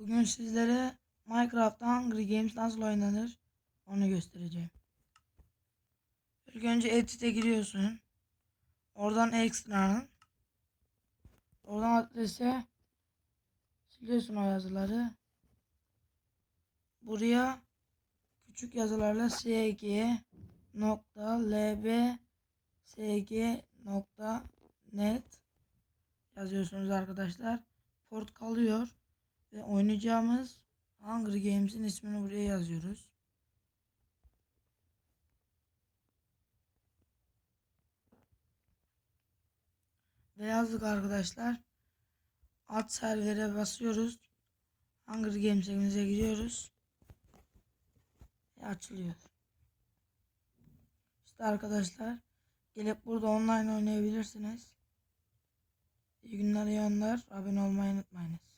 Bugün sizlere Minecraft'ta Hungry Games nasıl oynanır onu göstereceğim. İlk önce Edit'e giriyorsun. Oradan Extra'nın. Oradan adrese siliyorsun o yazıları. Buraya küçük yazılarla sg nokta lb sg nokta net yazıyorsunuz arkadaşlar. Port kalıyor. Ve oynayacağımız Hunger Games'in ismini buraya yazıyoruz. Ve yazdık arkadaşlar. Ad servere basıyoruz. Hunger Games'imize giriyoruz. Ve açılıyor. İşte arkadaşlar gelip burada online oynayabilirsiniz. İyi günler iyi oyunlar. Abone olmayı unutmayınız.